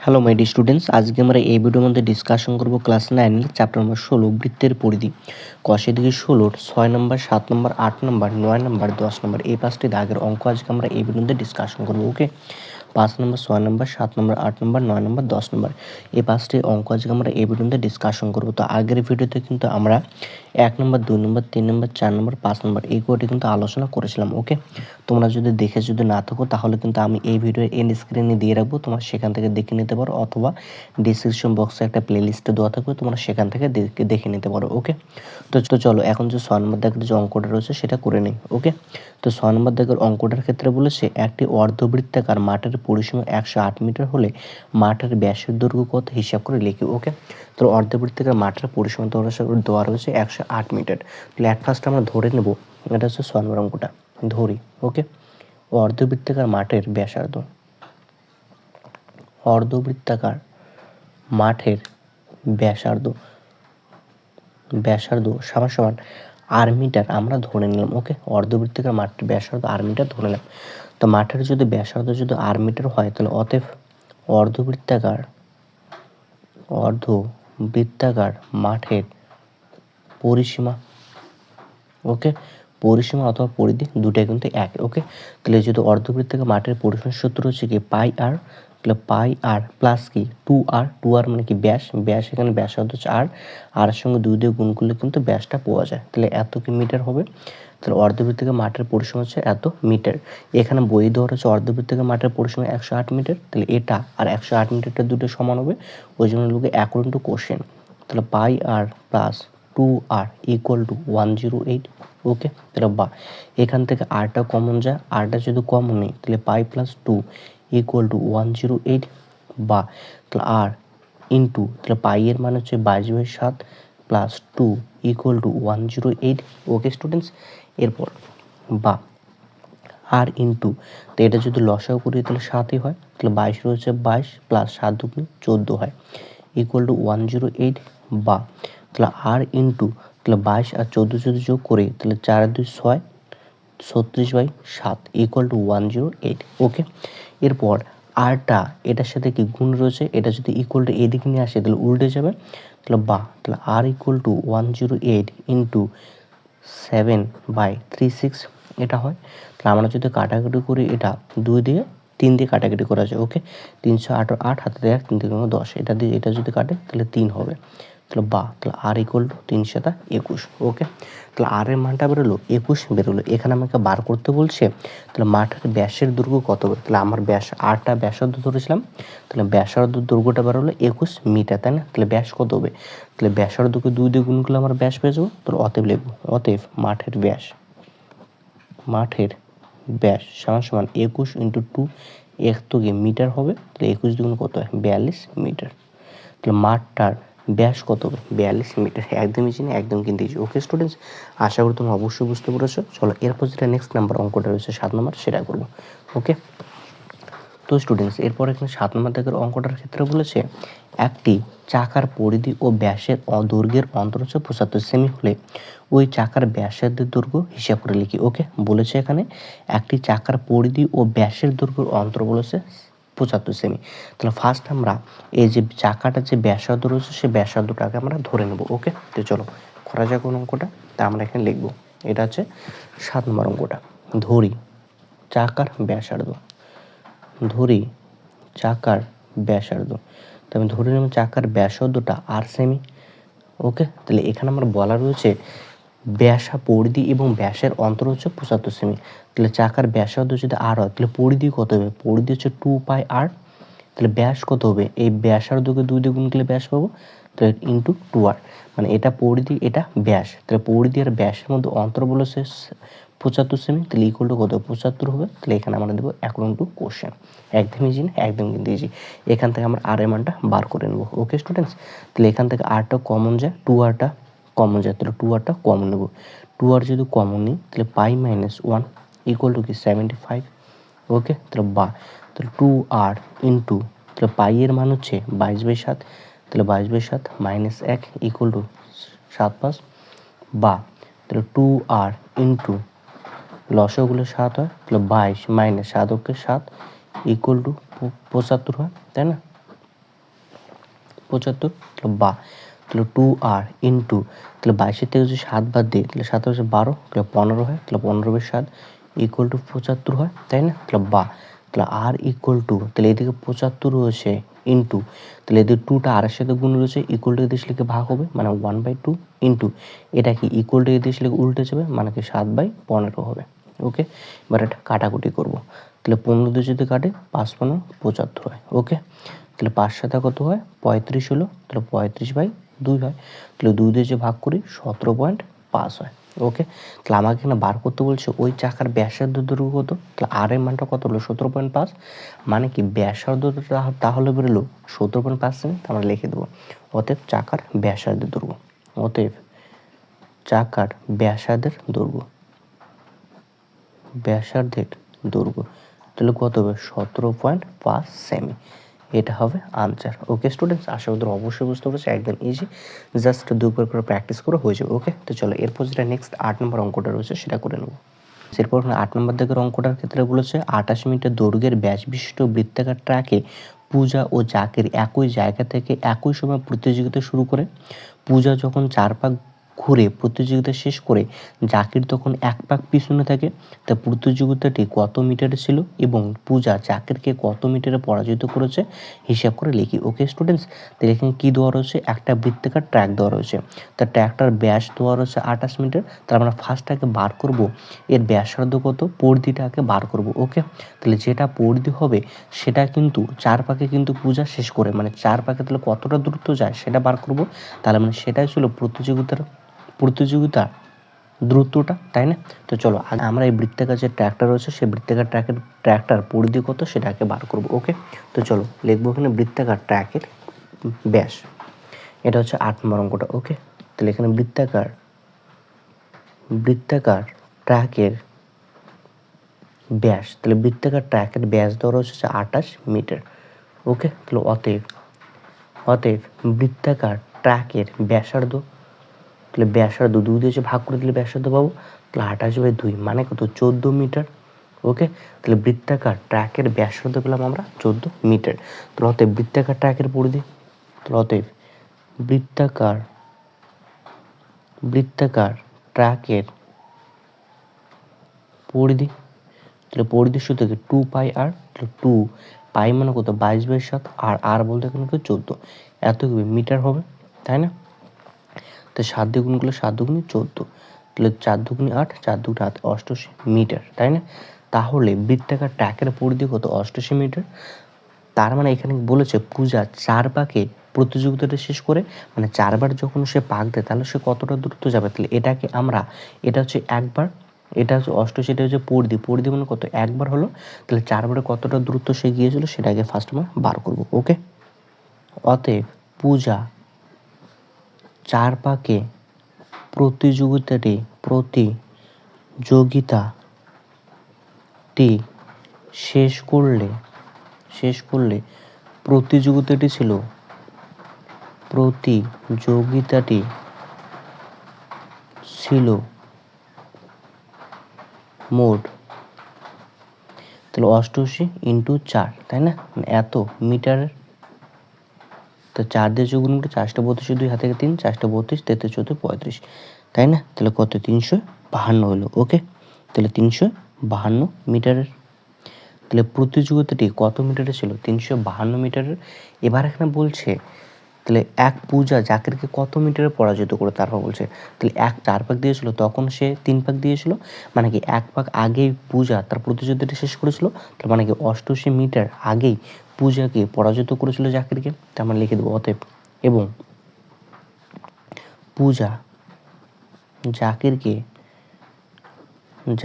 Hello my D students আজকে আমরা এই ভিডিওর মধ্যে ডিসকাশন করব ক্লাস নাইনের চ্যাপ্টার নম্বর ষোলো, বৃত্তের পরিধি। কষে দিকে ষোলোর ছয় নম্বর সাত নম্বর আট নম্বর নয় নম্বর দশ নম্বর এই পাঁচটি দাগের অঙ্ক আজকে আমরা এই ভিডিওর মধ্যে ডিসকাশন করব ওকে পাঁচ নম্বর ছয় নম্বর সাত নম্বর আট নম্বর নয় নম্বর দশ নম্বর এই পাঁচটি অঙ্ক আজকে আমরা এই ভিডিওতে ডিসকাশন করব। তো আগের ভিডিওতে কিন্তু আমরা এক নম্বর, দুই নম্বর, তিন নম্বর, চার নম্বর, পাঁচ নম্বর, এই কোডটি কিন্তু আলোচনা করেছিলাম ওকে তোমরা যদি দেখে যদি না থাকো, তাহলে কিন্তু আমি এই ভিডিও এন স্ক্রিনে দিয়ে রাখব, তোমরা সেখান থেকে দেখে নিতে পারো, অথবা ডিসক্রিপশন বক্সে একটা প্লে লিস্টে দেওয়া থাকবে, তোমরা সেখান থেকে দেখে নিতে পারো ওকে তো তো চলো, এখন যে ছয় নম্বর দাগের যে অঙ্কটা রয়েছে, সেটা করে নিই ওকে তো ছয় নম্বর দাগের অঙ্কটার ক্ষেত্রে বলেছে, একটি অর্ধবৃত্তাকার মাঠের পরিসীমা একশো আট মিটার হলে মাঠের ব্যাসের দৈর্ঘ্য কত, হিসাব করে লিখি ওকে তো অর্ধবৃত্তাকার মাঠের পরিসীমা দেওয়া দেওয়া রয়েছে একশো আট মিটার। তাহলে ফার্স্ট আমরা ধরে নেব, এটা হচ্ছে অঙ্কটা ধরি ওকে অর্ধবৃত্তাকার মাঠের ব্যাসার্ধ। অর্ধবৃত্তাকার মাঠের ব্যাসার্ধ। ব্যাসার্ধ সমান সমান আর মিটার আমরা ধরে নিলাম ওকে অর্ধবৃত্তাকার মাঠের ব্যাসার্ধ আর মিটার ধরে নিলাম। তো মাঠের যদি ব্যাসার্ধ যদি আর মিটার হয়, তাহলে অতএব অর্ধবৃত্তাকার অর্ধবৃত্তাকার মাঠের পরিসীমা। ওকে পরিসীমা অথবা পরিধি দুটাই কিন্তু এক। ওকে তাহলে যদি অর্ধবৃত্তাকার মাঠের পরিসীমার সূত্র হচ্ছে কি? পাই আর তাহলে পাই আর প্লাস কি? টু আর টু আর মানে কি? ব্যাস। ব্যাস এখানে ব্যাসার্ধ হচ্ছে আর আর সঙ্গে দুই দিয়ে গুণ করলে কিন্তু ব্যাসটা পাওয়া যায়। তাহলে এত কি মিটার হবে? তাহলে অর্ধবৃত্তাকার মাঠের পরিসীমা হচ্ছে এত মিটার। এখানে বই দেওয়া হচ্ছে অর্ধবৃত্তাকার মাঠের পরিসীমা একশো আট মিটার, তাহলে এটা আর একশো আট মিটারটা দুটো সমান হবে, ওই জন্য লোকে অ্যাকর্ডিং টু কোশ্চেন তাহলে pi r plus two r equal to one zero eight okay তাহলে বা, এখান থেকে আরটা কমন যায় আরটা যদি কমন নেই, তাহলে pi plus two equal to one zero eight বা, তাহলে আর ইন্টু তাহলে পাই এর মানে হচ্ছে বাইশ বাই সাত plus two equal to one zero eight okay students এরপর বা। আর ইন্টু, তো এটা যদি লসাও করি, তাহলে সাতই হয়, তাহলে বাইশ রয়েছে বাইশ প্লাস সাত দুগুণ চোদ্দ হয়। Equal to one zero eight বা। তাহলে আর ইন্টু, তাহলে বাইশ আর চোদ্দ যদি যোগ করি, তাহলে চার দুই ছয়, ছত্রিশ বাই সাত equal to one zero eight okay এরপর আরটা, এটার সাথে কি গুণ রয়েছে? এটা যদি ইকুয়াল টু এদিকে নিয়ে আসে, তাহলে উল্টে যাবে। তাহলে বা, তাহলে r equal to one zero eight into seven by three six এটা হয়। তাহলে আমরা যদি কাটাকাটি করি, এটা দুই দিয়ে তিন দিয়ে কাটাকাটি করা যায়, ওকে? তিনশো আট আট, হাতে দেয় তিন থেকে দশ। এটা দিয়ে, এটা যদি কাটে, তাহলে তিন হবে। তাহলে বা, তাহলে আর ইকুয়াল টু তিন সাতা একুশ ওকে তাহলে আর এর মানটা বেরোলো একুশ, বেরোলো। এখানে আমাকে বার করতে বলছে, তাহলে মাঠের ব্যাসের দৈর্ঘ্য কত? তাহলে আমার ব্যাস আরটা ব্যাসার্ধ ধরেছিলাম, তাহলে ব্যাসার্ধ দুর্গটা বেরোলো একুশ মিটার, তাই না? তাহলে ব্যাস কত হবে? তাহলে ব্যাসার্ধকে দুই দিয়ে গুণ করলে আমার ব্যাস পেয়ে যাব, তাহলে অতএব লিখব, অতএব মাঠের ব্যাস মাঠের ব্যাস সমান সমান একুশ ইন্টু টু এক তো গিয়ে মিটার হবে, তাহলে একুশ দুগুণ কত হয়? বিয়াল্লিশ মিটার। তাহলে মাঠটার ব্যাস কত? বিয়াল্লিশ মিটার। একদমই চিনি, একদম কিন্তু ওকে স্টুডেন্টস আশা করি তোমরা অবশ্যই বুঝতে পেরেছ। চলো, এরপর যেটা নেক্সট নাম্বার অঙ্কটা রয়েছে সাত নম্বর সেটা করব। ওকে তো স্টুডেন্টস এরপর এখানে সাত নম্বর দাগের অঙ্কটার ক্ষেত্রে বলেছে, একটি চাকার পরিধি ও ব্যাসের দৈর্ঘ্যের অন্তর হচ্ছে পঁচাত্তর সেমি হলে ওই চাকার ব্যাসের দৈর্ঘ্য হিসাব করে লিখি। ওকে বলেছে এখানে, একটি চাকার পরিধি ও ব্যাসের দৈর্ঘ্যের অন্তর বলেছে পঁচাত্তর সেমি তাহলে ফার্স্ট আমরা এই যে চাকাটা যে ব্যাসার্ধ রয়েছে সেই ব্যাসার্ধটাকে আমরা ধরে নেব। ওকে তো চলো, করা যাক অঙ্কটা। তা আমরা এখানে লিখব। এটা হচ্ছে সাত নম্বর অঙ্কটা। ধরি চাকার ব্যাসার্ধ। ধরি চাকার ব্যাসার্ধ। তো আমি ধরে নেব চাকার ব্যাসার্ধটা আর সেমি ওকে তাহলে এখানে আমার বলা রয়েছে ব্যাসা পরিধি এবং ব্যাসের অন্তর হচ্ছে পঁচাত্তর সেমি। তাহলে চাকার ব্যাসার্ধ যদি আর হয়, তাহলে পরিধি কত হবে? পরিধি হচ্ছে টু পাই আর তাহলে ব্যাস কত হবে? এই ব্যাসার্ধকে দুই দিয়ে গুণ করলে ব্যাস পাবো, তাহলে ইন্টু টু আর মানে এটা পরিধি, এটা ব্যাস। তাহলে পরিধি আর ব্যাসের মধ্যে অন্তর বলেছে পঁচাত্তর সেমি, তাহলে ইকুয়াল টু কত? পঁচাত্তর হবে। তাহলে এখানে আমরা দেবো অ্যাকর্ডিং টু কোশ্চেন একদম ইজি না? একদম কিন্তু ইজি এখান থেকে আমরা আর এর মানটা বার করে নেব। ওকে স্টুডেন্টস তাহলে এখান থেকে আরটা কমন যায় টু আরটা কমন যায় তাহলে টু আরটা কমন নেব। টু আর যদি কমন নিই, তাহলে pi minus one equal to কি? সেভেন্টি ফাইভ ওকে তাহলে বা, তাহলে টু আর ইন্টু তাহলে পাই এর মান হচ্ছে বাইশ বাই সাত, তাহলে বাইশ বাই সাত মাইনাস এক ইকুয়াল টু সাত পাঁচ, বা, তাহলে টু আর ইন্টু লসগুলো সাত হয়, তাহলে বাইশ মাইনাস সাত ওকে সাত ইকুয়াল টু পঁচাত্তর হয়, তাই না? পঁচাত্তর বা তাহলে টু আর ইন্টু তাহলে বাইশের থেকে যদি সাত বাদ দিই, তাহলে সাত হচ্ছে বারো, তাহলে পনেরো হয়, তাহলে পনেরো বেশ সাত ইকুয়াল টু পঁচাত্তর হয়, তাই না? তাহলে বা, তাহলে আর ইকুয়াল টু তাহলে এদিকে পঁচাত্তর রয়েছে ইন্টু তাহলে এদের টুটা আরের সাথে গুণ রয়েছে ইকুয়াল টু এদেশ লিখে ভাগ হবে মানে ওয়ান বাই টু ইন্টু এটা কি ইকুয়াল টু এদেশ লিখে উল্টে যাবে মানে কি সাত বাই পনেরো হবে ওকে এবার এটা কাটাকুটি করব, তাহলে পনেরো দিয়ে যদি কাটে, পাঁচ পনেরো, পঁচাত্তর হয় ওকে তাহলে পাঁচ সাথে কত হয়, পঁয়ত্রিশ হলো, তাহলে পঁয়ত্রিশ বাই দুই হয়, তাহলে দুই দিয়ে যে ভাগ করি, সতেরো পয়েন্ট পাঁচ হয় ওকে তাহলে আমাকে এখানে বার করতে বলছে, ওই চাকার ব্যাসার্ধ দৈর্ঘ্য কত? তাহলে আর এর মানটা কত হলো? সতেরো পয়েন্ট পাঁচ মানে কি ব্যাসার্ধ তাহলে বেরোলো সতেরো পয়েন্ট পাঁচ সেমি আমরা লিখে দেবো, অতএব চাকার ব্যাসার্ধ দৈর্ঘ্য অতএব চাকার ব্যাসার্ধের দৈর্ঘ্য ব্যাসার্ধের দৈর্ঘ্য তাহলে কত হবে? সতেরো পয়েন্ট পাঁচ সেমি এটা হবে আনসার ওকে স্টুডেন্টস আশা তোমরা অবশ্যই বুঝতে পেরেছ, একদম ইজি জাস্ট দুবার করে প্র্যাকটিস করে, হয়ে যাবে ওকে তো চলো, এরপর যেটা নেক্সট আট নম্বর অঙ্কটা রয়েছে, সেটা করে নেব। এরপর আট নম্বর দিকের অঙ্কটার ক্ষেত্রে বলেছে, আঠাশ মিটার দৈর্ঘ্যের ব্যাস বিশিষ্ট বৃত্তাকার ট্র্যাকে পূজা ও জাকের একই জায়গা থেকে একই সময় প্রতিযোগিতা শুরু করে। পূজা যখন চার পাক ঘুরে প্রতিযোগিতা শেষ করে জাকির তখন এক পাক পিছনে থাকে। তা প্রতিযোগিতাটি কত মিটারে ছিল এবং পূজা জাকিরকে কত মিটারে পরাজিত করেছে? হিসাব করে লিখি। ওকে স্টুডেন্টস তাহলে এখানে কী দেওয়া রয়েছে? একটা বৃত্তাকার ট্র্যাক দেওয়া রয়েছে। তা ট্র্যাকটার ব্যাস দেওয়া রয়েছে আঠাশ মিটার। তাহলে আমরা ফার্স্টটাকে বার করব, এর ব্যাসার্ধ কত? পরিধিটাকে বার করব। ওকে? তাহলে যেটা পরিধি হবে, সেটা কিন্তু চার পাকে কিন্তু পূজা শেষ করে। মানে চার পাকে তাহলে কতটা দূরত্ব যায় সেটা বার করব। তাহলে মানে সেটাই ছিল প্রতিযোগিতার প্রতিযোগিতা দ্রুতটা, তাই না? তো চলো আমরা এই বৃত্তাকার যে ট্র্যাকটা রয়েছে, সেই বৃত্তাকার ট্র্যাকের, ট্র্যাকটার পরিধি কত সেটাকে বার করব, ওকে? তো চলো, লিখব এখানে বৃত্তাকার ট্র্যাকের ব্যাস। এটা হচ্ছে আট নম্বর অঙ্কটা, ওকে? তাহলে এখানে বৃত্তাকার বৃত্তাকার ট্র্যাকের ব্যাস, তাহলে বৃত্তাকার ট্র্যাকের ব্যাস ধরা হচ্ছে আঠাশ মিটার, ওকে? তাহলে অতএব অতএব বৃত্তাকার ট্র্যাকের ব্যাসার্ধ তাহলে ব্যাসার্ধ দুই দিয়ে ভাগ করে দিলে ব্যাসার্ধ পাবো, তাহলে আঠাশ বাই দুই মানে কত? চোদ্দ মিটার। ওকে? তাহলে বৃত্তাকার ট্র্যাকের ব্যাসার্ধ পেলাম আমরা চোদ্দ মিটার। তাহলে অতএব বৃত্তাকার ট্র্যাকের পরিধি? তাহলে অতএব বৃত্তাকার বৃত্তাকার ট্র্যাকের পরিধি? তাহলে পরিধির সূত্র কি টু পাই আর তাহলে টু পাই মানে কত? বাইশ বাই সাত, আর আর বলতে এখানে চোদ্দ। এত মিটার হবে, তাই না? তো সাত দুগুণ করলে সাত দুগুণে চোদ্দ। তাহলে চার দুগুণে আট, চার দুগুণে আট, অষ্টআশি মিটার, তাই না? তাহলে বৃত্তাকার ট্র্যাকের পরিধি কত? অষ্টআশি মিটার। তার মানে এখানে বলেছে পূজা চার পাকে প্রতিযোগিতাটা শেষ করে মানে চারবার যখন সে পাক দেয়, তাহলে সে কতটা দূরত্ব যাবে? তাহলে এটাকে আমরা, এটা হচ্ছে একবার, এটা হচ্ছে অষ্টআশি, এটা হচ্ছে পরিধি। পরিধি মানে কত? একবার হলো। তাহলে চারবারে কতটা দূরত্ব সে গিয়েছিল, সেটাকে ফার্স্ট আমরা বার করব ওকে অতএব পূজা চার পাকে প্রতিযোগিতাটি প্রতিযোগিতাটি শেষ করলে শেষ করলে প্রতিযোগিতাটি ছিল। প্রতিযোগিতাটি ছিল মোট তাহলে অষ্টআশি ইন্টু চার, তাই না? মানে এত মিটারের তো চার দিয়ে যোগ করে চারটা বত্রিশ দুই হাতে তিন চারটা বত্রিশ তেত্রিশ চৌত্রিশ পঁয়ত্রিশ। তাই না? তাহলে কত? তিনশো বাহান্ন হলো। ওকে? তাহলে তিনশো বাহান্ন মিটারের। তাহলে প্রতিযোগিতাটি কত মিটারে ছিল? তিনশো বাহান্ন মিটারের। এবার এখানে বলছে, তাহলে এক পূজা জাকিরকে কত মিটারে পরাজিত করে? তারপর বলছে, তাহলে এক চার পাক দিয়েছিল, তখন সে তিন পাক দিয়েছিল। মানে কি এক পাক আগেই পূজা, তার প্রতিযোগিতাটি শেষ করেছিল? তার মানে কি অষ্টআশি মিটার আগেই পূজাকে পরাজিত করেছিল জাকিরকে তা আমরা লিখে দেবো, অতএব। এবং পূজা জাকিরকে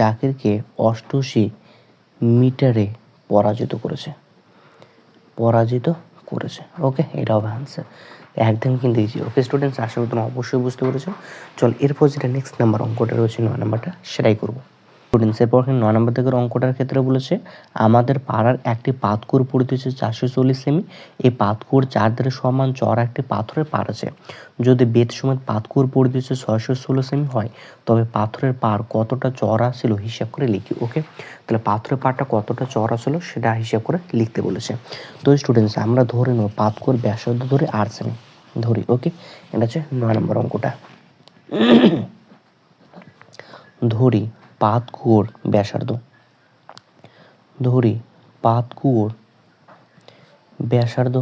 জাকিরকে অষ্টআশি মিটারে পরাজিত করেছে। পরাজিত করেছে। ওকে, এটা হবে আনসার একদম কিন্তু ইজি ওকে স্টুডেন্টস আশা করি তোমরা অবশ্যই বুঝতে পেরেছ। চল, এরপর যেটা নেক্সট নাম্বার অঙ্কটা রয়েছে নয় নাম্বারটা সেটাই করব। স্টুডেন্টস এরপর নয় নম্বর থেকে অঙ্কটার ক্ষেত্রে বলেছে, আমাদের পাড়ার একটি পাতকুর পরিধি হচ্ছে চারশো চল্লিশ সেমি। এই পাতকুর চার ধারে সমান চড়া একটি পাথরের পাড় আছে। যদি বেদ সমেত পাতকুর পরিধি হচ্ছে ছয়শো ষোলো সেমি হয়, তবে পাথরের পাড় কতটা চড়া ছিল হিসাব করে লিখি, ওকে? তাহলে পাথরের পাড়টা কতটা চড়া ছিল সেটা হিসাব করে লিখতে বলেছে। তো স্টুডেন্টস আমরা ধরে নেব পাতকুর ব্যাসার্ধ ধরে আট সেমি। ধরি, ওকে? এটা হচ্ছে নয় নম্বর অঙ্কটা। ধরি পাত কুয়োর ব্যাসার্ধ। ধরি পাত কুয়োর ব্যাসার্ধ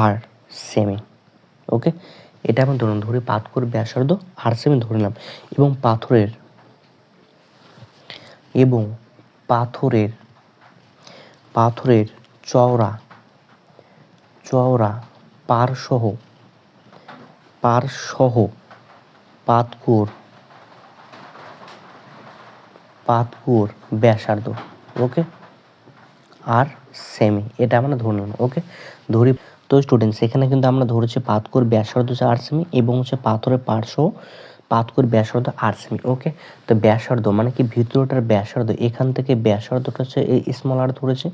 আর সেমি ওকে এটা আমি ধরুন ধরি পাত কুয়োর ব্যাসার্ধ আর সেমি ধরে নিলাম। এবং পাথরের এবং পাথরের পাথরের চওড়া চওড়া পারসহ পারসহ পাতকুয়োর পাতকুয়োর ব্যাসার্ধ ওকে আর সেমি এটা আমরা ধরে নেব ওকে ধরি, তো স্টুডেন্টস এখানে কিন্তু আমরা ধরেছি পাতকুয়োর ব্যাসার্ধ হচ্ছে আট সেমি এবং হচ্ছে পাথরের পার্শ্ব পাতকুয়োর ব্যাসার্ধ আট সেমি ওকে তো ব্যাসার্ধ মানে কি ভিতরটার ব্যাসার্ধ, এখান থেকে ব্যাসার্ধটা হচ্ছে এই স্মল আর ধরেছে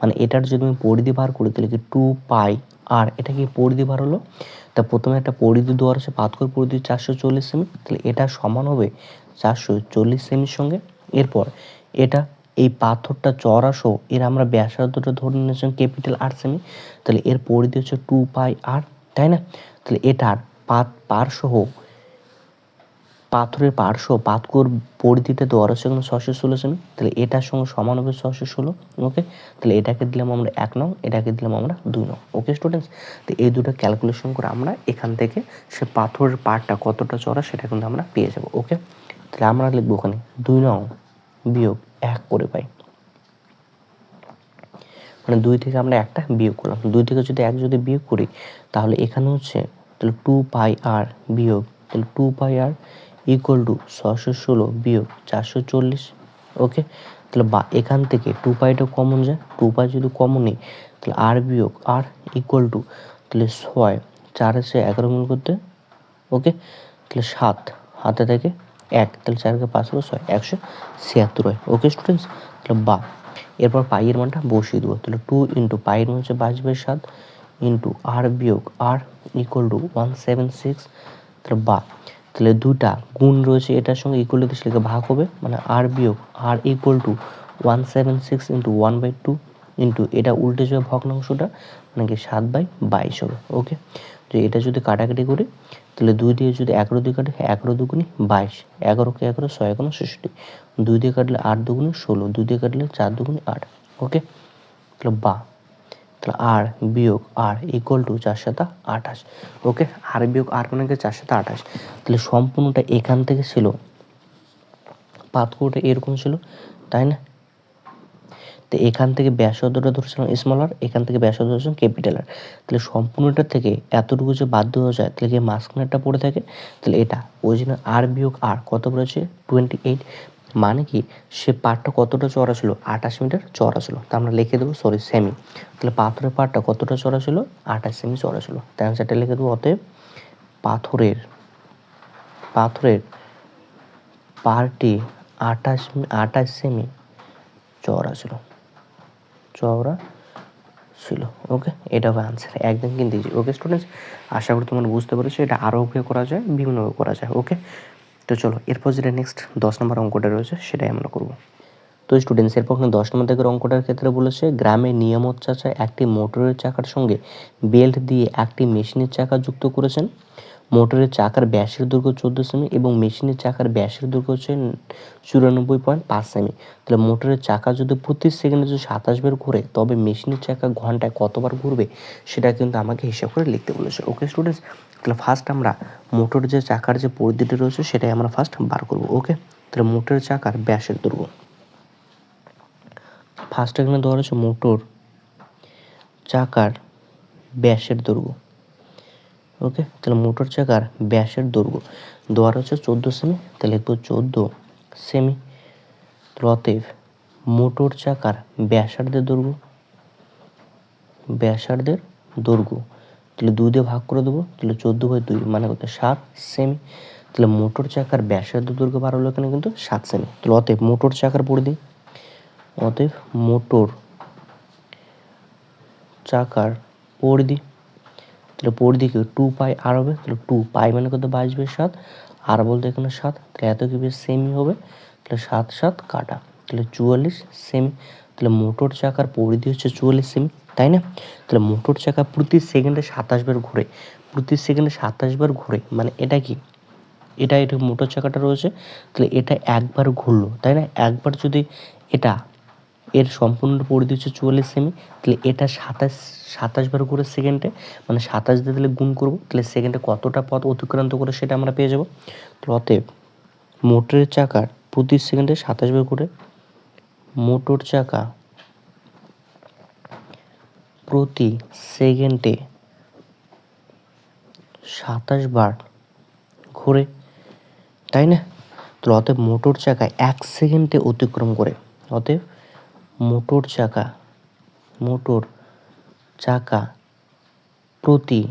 মানে এটার যদি আমি পরিধি বার করি, তাহলে কি টু পাই আর এটা কি পরিধি বার হলো? তা প্রথমে একটা পরিধি দেওয়া আছে পাতকুয়োর পরিধি চারশো চল্লিশ সেমি তাহলে এটা সমান হবে চারশো চল্লিশ সেমির সঙ্গে এরপর এটা, এই পাথরটা চড়াসহ এর আমরা ব্যাসার্ধটা ধরে নিয়েছিলাম ক্যাপিটাল আর সেমি তাহলে এর পরিধি হচ্ছে টু পাই আর তাই না? তাহলে এটার পাত পার্শ্ব পাথরের পার্শ্ব পাতকুর পরিধিতে দেওয়ার হচ্ছে কিন্তু ছশো ষোলো সেমি তাহলে এটার সঙ্গে সমান হবে ছশো ষোলো ওকে তাহলে এটাকে দিলাম আমরা এক নং, এটাকে দিলাম আমরা দুই নং ওকে স্টুডেন্টস তো এই দুটো ক্যালকুলেশন করে আমরা এখান থেকে সে পাথরের পার্টটা কতটা চড়া সেটা কিন্তু আমরা পেয়ে যাব ওকে তাহলে আমরা লিখব ওখানে দুই নং বিয়োগ এক করে পাই। মানে দুই থেকে আমরা একটা বিয়োগ করলাম। দুই থেকে যদি এক যদি বিয়োগ করি, তাহলে এখানে হচ্ছে তাহলে টু পাই আর বিয়োগ, তাহলে two pi r equal to ছশো ষোলো বিয়োগ চারশো চল্লিশ ওকে তাহলে বা এখান থেকে টু পাইটা কমন যায়। টু পাই যদি কমন নেই, তাহলে আর বিয়োগ আর ইকুয়াল টু তাহলে ছয়, চার আছে এগারো গুণ করতে ওকে তাহলে সাত হাতে থেকে এক, তাহলে চারকে পাঁচ হলো ছয়, একশো ছিয়াত্তর হয়। ওকে স্টুডেন্টস তাহলে বা। এরপর পাইয়ের মানটা বসিয়ে দেবো। তাহলে টু ইন্টু পাইয়ের মান হচ্ছে বাইশ বাই সাত ইন্টু আর বিয়োগ আর equal to one seven six তাহলে বা। তাহলে দুটা গুণ রয়েছে, এটার সঙ্গে ইকুয়াল টু সেটাকে ভাগ হবে মানে আর বিয়োগ আর equal to one seven six into one by two into এটা উল্টে যাবে ভগ্নাংশটা মানে কি সাত বাই বাইশ হবে। ওকে তো এটা যদি কাটাকাটি করি, তাহলে দুই দিয়ে যদি এগারো দিয়ে কাটে, এগারো দুগুনি বাইশ। এগারোকে এগারো, ছয় এগারো ষষ্ঠী দুই দিয়ে কাটলে আট দুগুনি ষোলো, দুই দিয়ে কাটলে চার দুগুনি আট। ওকে? তাহলে বা। তাহলে আর বিয়োগ আর ইকুয়াল টু চার সাথে আঠাশ। ওকে? আর বিয়োগ আর মানে চার সাথে আঠাশ। তাহলে সম্পূর্ণটা এখান থেকে ছিল, পাতকুয়োটা এরকম ছিল, তাই না? তো এখান থেকে ব্যাসার্ধটা ধরেছিলাম স্মল আর এখান থেকে ব্যাসার্ধ ধরেছিলাম ক্যাপিটাল আর। তাহলে সম্পূর্ণটা থেকে এতটুকু যে বাধ্য হয়ে যায়, তাহলে কি মাঝখানেরটা পড়ে থাকে, তাহলে এটা ওই জন্য আর বিয়োগ আর কত পড়েছে? টোয়েন্টি এইট মানে কি, সে পার্টটা কতটা চড়া ছিল? আঠাশ মিটার চড়া ছিল। তা আমরা লিখে দেবো সরি সেমি তাহলে পাথরের পার্টটা কতটা চড়া ছিল? আঠাশ সেমি চড়া ছিল। তাই অ্যান্সারটা লিখে দেবো, অতএব পাথরের পাথরের পার্টি আঠাশ আঠাশ সেমি চওড়া ছিল। চওড়া ছিল। ওকে এটা হবে আনসার একদম কিন্তু ইজি ওকে স্টুডেন্টস আশা করি তোমরা বুঝতে পেরেছ, এটা আরও উপায় করা যায়, বিভিন্নভাবে করা যায় ওকে তো চলো, এরপর যেটা নেক্সট দশ নম্বর অঙ্কটা রয়েছে, সেটাই আমরা করব। তো স্টুডেন্টস এরপর কিন্তু দশ নম্বর থেকে অঙ্কটার ক্ষেত্রে বলেছে, গ্রামে নিয়ামত চাচা একটি মোটরের চাকার সঙ্গে বেল্ট দিয়ে একটি মেশিনের চাকা যুক্ত করেছেন। মোটরের চাকার ব্যাসের দৈর্ঘ্য চোদ্দ সেমি এবং মেশিনের চাকার ব্যাসের দৈর্ঘ্য হচ্ছে চুরানব্বই পয়েন্ট পাঁচ সেমি। তাহলে মোটরের চাকা যদি প্রতি সেকেন্ডে যদি সাতাশ বার ঘুরে, তবে মেশিনের চাকা ঘন্টায় কতবার ঘুরবে সেটা কিন্তু আমাকে হিসাব করে লিখতে বলেছে। ওকে স্টুডেন্টস তাহলে ফার্স্ট আমরা মোটর যে চাকার যে পরিধিটা রয়েছে, সেটাই আমরা ফার্স্ট বার করব। ওকে তাহলে মোটরের চাকার ব্যাসের দৈর্ঘ্য। ফার্স্ট এখানে দেওয়া রয়েছে মোটর, চাকার, ব্যাসের দৈর্ঘ্য। ওকে, তাহলে মোটর, চাকার, ব্যাসের দৈর্ঘ্য। দেওয়ার হচ্ছে চোদ্দ সেমি তাহলে লিখব চোদ্দ সেমি অতএব মোটর, চাকার, ব্যাসার্ধের দৈর্ঘ্য ব্যাসার্ধের দৈর্ঘ্য। তাহলে দুই দিয়ে ভাগ করে দেবো, তাহলে চোদ্দ বাই দুই মানে কত? সাত সেমি তাহলে মোটর, চাকার ব্যাসার্ধ দৈর্ঘ্য বার হলো এখানে কিন্তু সাত সেমি তাহলে অতএব মোটর, চাকার পরিধি অতএব মোটর চাকার পরিধি, তাহলে পরিধি কি টু পাই আর হবে? তাহলে টু পাই মানে কত? বাইশ বেশ সাত। আর বলতে এখানে সাত। তাহলে এত কি সেমি হবে। তাহলে সাত সাত কাটা। তাহলে চুয়াল্লিশ সেমি তাহলে মোটর চাকার পরিধি হচ্ছে চুয়াল্লিশ সেমি তাই না? তাহলে মোটর চাকা প্রতি সেকেন্ডে সাতাশ বার ঘুরে। প্রতি সেকেন্ডে সাতাশ বার ঘুরে। মানে এটা কি? এটা এটা মোটর চাকাটা রয়েছে। তাহলে এটা একবার ঘুরলো, তাই না? একবার যদি এটা এর সম্পূর্ণ পরিধি হচ্ছে চুয়াল্লিশ সেমি তাহলে এটা সাতাশ সাতাশ বার করে সেকেন্ডে মানে সাতাশ দিয়ে তাহলে গুণ করব, তাহলে সেকেন্ডে কতটা পথ অতিক্রান্ত করে সেটা আমরা পেয়ে যাব। তো অতএব মোটরের চাকার প্রতি সেকেন্ডে সাতাশ বার করে, মোটর চাকা প্রতি সেকেন্ডে সাতাশ বার ঘোরে তাই না? তো অতএব মোটর চাকা এক সেকেন্ডে অতিক্রম করে, অতএব মোটর চাকা মোটর চাকা প্রতি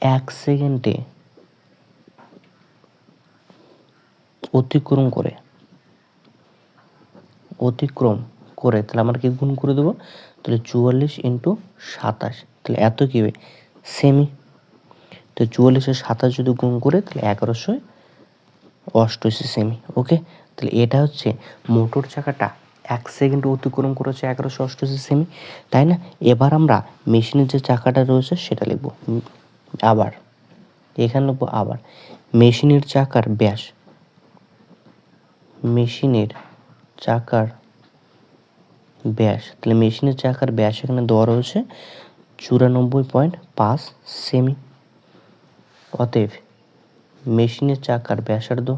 এক সেকেন্ডে অতিক্রম করে অতিক্রম করে। তাহলে আমরা কি গুণ করে দেবো? তাহলে চুয়াল্লিশ ইন্টু সাতাশ। তাহলে এত কি হবে? সেমি। তো চুয়াল্লিশের সাতাশ যদি গুণ করে, তাহলে এগারোশো অষ্টআশি সেমি, ওকে? তাহলে এটা হচ্ছে মোটর চাকাটা এক সেকেন্ড অতিক্রম করেছে এগারোশো অষ্টআশি সেমি, তাই না? এবার আমরা মেশিনের যে চাকাটা রয়েছে সেটা লিখব আবার। এখানে লিখব আবার। মেশিনের চাকার ব্যাস। মেশিনের চাকার ব্যাস। তাহলে মেশিনের চাকার ব্যাস এখানে দেওয়া রয়েছে চুরানব্বই পয়েন্ট পাঁচ সেমি। অতএব মেশিনের চাকার ব্যাসার্ধ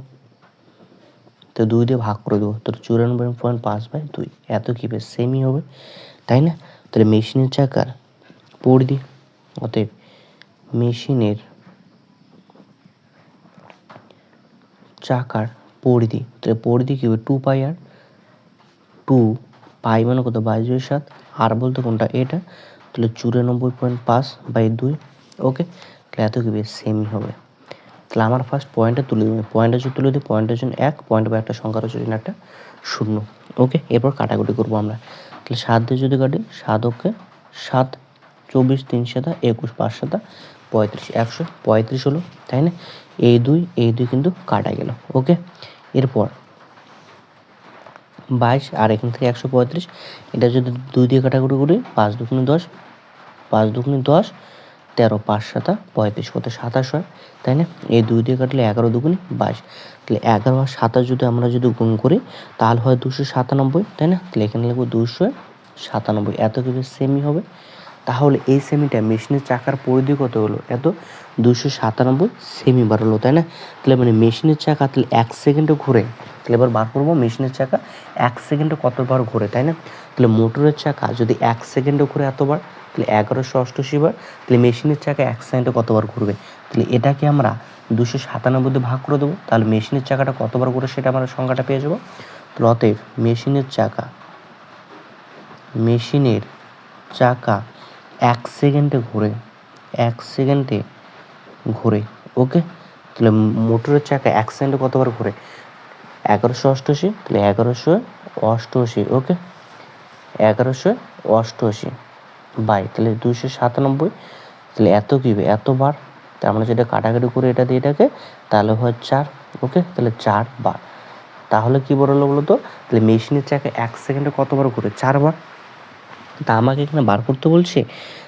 তো দুই দিয়ে ভাগ করে দেবো। তোর চুরানব্বই পয়েন্ট পাঁচ বাই দুই। এত কি বেশ সেমি হবে। তাই না? তাহলে মেশিনের চাকার পরিধি অতএব মেশিনের চাকার পরিধি তাহলে পরিধি কি হবে? টু পাই আর টু পাই মানে কত? বাইশ বাই সাত আর বলতে কোনটা? এটা। তাহলে চুরানব্বই পয়েন্ট পাঁচ বাই দুই। ওকে তাহলে এত কি বেশ সেমি হবে। তাহলে আমার ফার্স্ট পয়েন্টটা তুলে দিবে পয়েন্টটা যদি তুলে দিই পয়েন্টের জন্য এক পয়েন্ট বা একটা সংখ্যা রয়েছে জন্য একটা শূন্য। ওকে এরপর কাটাকুটি করব আমরা। তাহলে সাত দিয়ে যদি কাটি, সাত ওকে সাত, চব্বিশ, তিন সাতা, একুশ, পাঁচ সাতা, পঁয়ত্রিশ। একশো পঁয়ত্রিশ হলো, তাই না? এই দুই এই দুই কিন্তু কাটা গেল। ওকে এরপর বাইশ, আর এখান থেকে একশো পঁয়ত্রিশ, এটা যদি দুই দিয়ে কাটাকুটি করি, পাঁচ দুগুণে দশ, পাঁচ দুগুণে দশ তেরো পাঁচ সাতা পঁয়ত্রিশ কত সাতাশ হয়, তাই না? এই দুই দিয়ে কাটলে এগারো দুগুণে বাইশ। তাহলে এগারো আর সাতাশ যদি আমরা যদি গুণ করি, তাহলে হয় দুশো সাতানব্বই, তাই না? তাহলে এখানে লিখব দুশো সাতানব্বই। এত কিছু সেমি হবে। তাহলে এই সেমিটা মেশিনের চাকার পরিধি কত হলো? এত দুশো সাতানব্বই সেমি বার হলো তাই না? তাহলে মানে মেশিনের চাকা তাহলে এক সেকেন্ডে ঘুরে। তাহলে এবার বার করব মেশিনের চাকা এক সেকেন্ডে কতবার ঘুরে, তাই না? তাহলে মোটরের চাকা যদি এক সেকেন্ডে ঘুরে এতবার, তাহলে এগারোশো অষ্টআশি বার, তাহলে মেশিনের চাকা এক সেকেন্ডে কতবার ঘুরবে? তাহলে এটাকে আমরা দুশো সাতানব্বই ভাগ করে দেবো, তাহলে মেশিনের চাকাটা কতবার ঘুরে সেটা আমরা সংখ্যাটা পেয়ে যাব। তাহলে অতএব মেশিনের চাকা মেশিনের চাকা এক সেকেন্ডে ঘুরে, এক সেকেন্ডে ঘুরে ওকে তাহলে মোটরের চাকা এক সেকেন্ডে কতবার ঘুরে? এগারোশো অষ্টআশি, তাহলে এগারোশো অষ্টআশি ওকে এগারোশো অষ্টআশি বাই, তাহলে দুশো সাতানব্বই, তাহলে এত কী হবে? এতবার? তা আমরা যেটা কাটাকাটি করে এটা দিয়ে এটাকে, তাহলে হয় চার ওকে তাহলে চার বার তাহলে কী বলল বলো তো তাহলে মেশিনের চাকা এক সেকেন্ডে কতবার ঘুরে? চারবার। তা আমাকে এখানে বার করতে বলছে,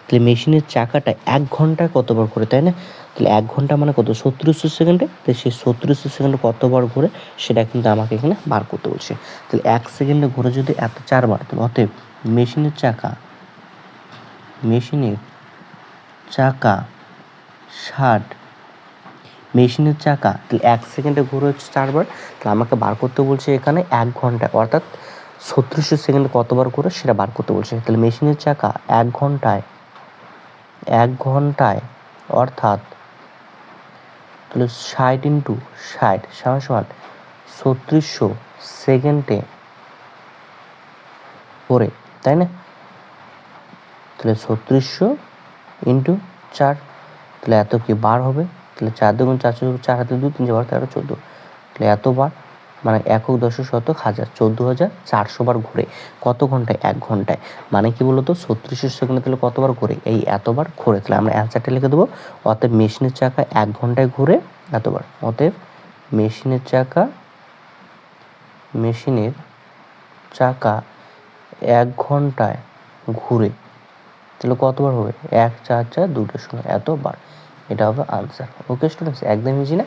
তাহলে মেশিনের চাকাটা এক ঘন্টায় কতবার ঘুরে, তাই না? তাহলে এক ঘণ্টা মানে কত? সত্তরশো সেকেন্ডে? তো সেই সত্তরশো সেকেন্ডে কতবার ঘুরে সেটা কিন্তু আমাকে এখানে বার করতে বলছে। তাহলে এক সেকেন্ডে ঘুরে যদি এত চারবার তাহলে অতএব মেশিনের চাকা মেশিনের চাকা ষাট, মেশিনের চাকা, তাহলে এক সেকেন্ডে ঘুরে হচ্ছে চারবার তাহলে আমাকে বার করতে বলছে এখানে এক ঘন্টায় অর্থাৎ ছত্রিশশো সেকেন্ডে কতবার করে সেটা বার করতে বলছে। তাহলে মেশিনের চাকা এক ঘন্টায় এক ঘন্টায়, অর্থাৎ তাহলে ষাট ইন্টু ষাট সাহস সমান ছত্রিশশো সেকেন্ডে পরে তাই না? তাহলে ছত্রিশশো ইন্টু চার, তাহলে এত কি বার হবে? তাহলে চার দুগুণ চারশো চার হাতে দু, তিন বারো, তেরো, চোদ্দ, তাহলে এতবার মানে একক দশক শতক হাজার চোদ্দ হাজার চারশো বার ঘুরে। কত ঘন্টায়? এক ঘন্টায়। মানে কি বলতো? ছত্রিশ সেকেন্ডে তাহলে কতবার ঘুরে? এই এতবার ঘুরে তাহলে আমরা অ্যান্সারটা লিখে দেবো। অতএব মেশিনের চাকা এক ঘন্টায় ঘুরে এতবার। অতএব মেশিনের চাকা মেশিনের চাকা এক ঘন্টায় ঘুরে। তাহলে কতবার হবে? এক, চার চার দুটো শূন্য এতবার। এটা হবে আনসার ওকে স্টুডেন্টস একদম ইজি না?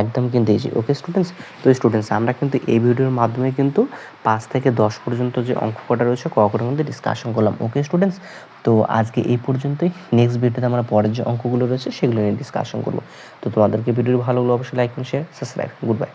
একদম কিন্তু ইজি ওকে স্টুডেন্টস তো স্টুডেন্টস আমরা কিন্তু এই ভিডিওর মাধ্যমে কিন্তু পাঁচ থেকে দশ পর্যন্ত যে অঙ্ক কটা রয়েছে কখনো মধ্যে ডিসকাশন করলাম। ওকে স্টুডেন্টস তো আজকে এই পর্যন্তই। নেক্সট ভিডিওতে আমরা পরের যে অঙ্কগুলো রয়েছে, সেগুলো নিয়ে ডিসকাশন করব। তো তোমাদেরকে ভিডিও ভালো লাগলে অবশ্যই like share subscribe good bye